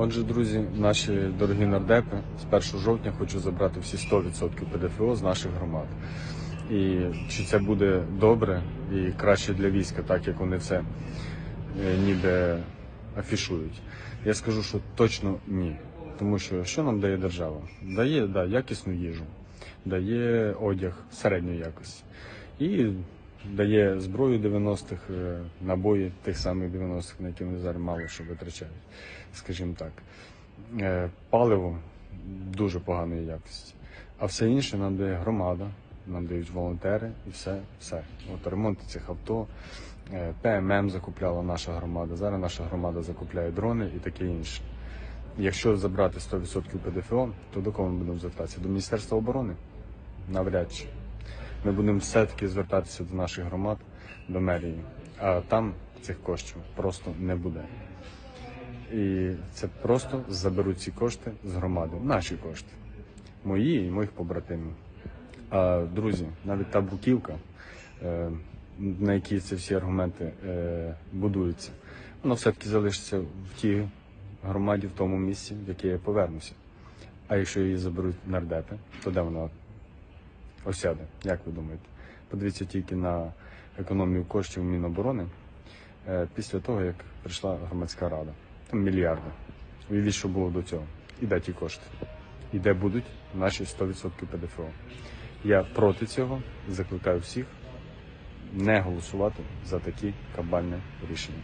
Отже, друзі, наші дорогі нардепи, з 1 жовтня хочу забрати всі 100% ПДФО з наших громад. І чи це буде добре і краще для війська, так як вони це е, ніде афішують? Я скажу, що точно ні. Тому що що нам дає держава? Дає да, якісну їжу, дає одяг середньої якості і дає зброю 90-х, е, набої тих самих 90-х, на які вони зараз мало що витрачають, скажімо так. Е, Паливо дуже поганої якості. А все інше нам дає громада, нам дають волонтери і все. все. От ремонт цих авто, е, ПММ закупляла наша громада. Зараз наша громада закупляє дрони і таке інше. Якщо забрати 100% ПДФО, то до кого ми будемо звертатися? До Міністерства оборони? Навряд чи. Ми будемо все-таки звертатися до наших громад, до мерії, а там цих коштів просто не буде. І це просто заберуть ці кошти з громади, наші кошти, мої і моїх побратимів. А друзі, навіть та бруківка, е, на якій ці всі аргументи е, будуються, вона все-таки залишиться в тій громаді, в тому місці, в яке я повернуся. А якщо її заберуть нардепи, то де вона осяде? Як ви думаєте? Подивіться тільки на економію коштів Міноборони е, після того, як прийшла громадська рада. Там мільярди. Уявіть, що було до цього. І де ті кошти? І де будуть наші 100% ПДФО. Я проти цього закликаю всіх не голосувати за такі кабальні рішення.